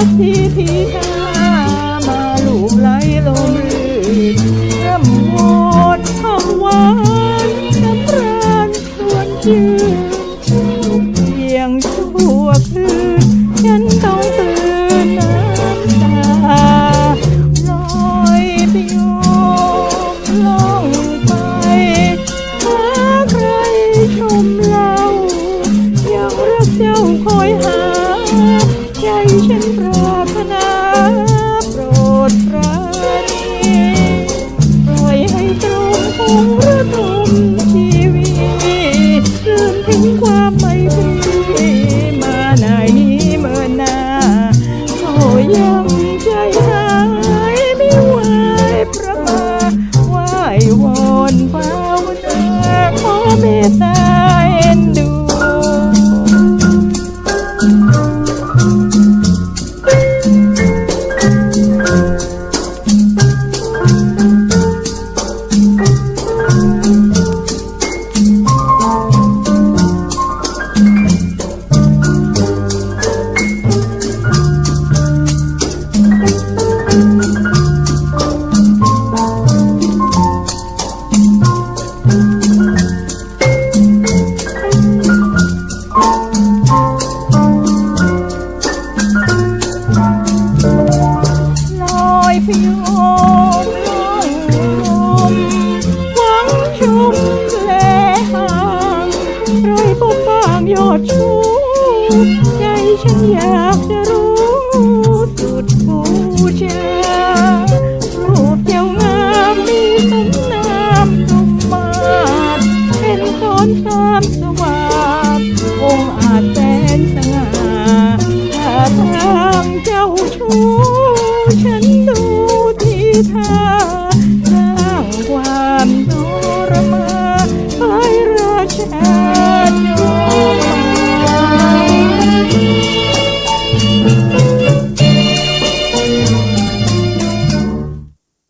ักทีที่ข้ามาลูบไหลลมรื่นร่ำวอนคำหวานสำราญชวนชื่น me that. ใจฉันอยากจะรู้สุดบูชารูปเจ้างามมีสมนามสมมาตเป็นคนสามสว่างองอาจแสนสง่าถ้าทางเจ้าชูฉันดูที่ท่าสางความทรมานไปราชา Thank you.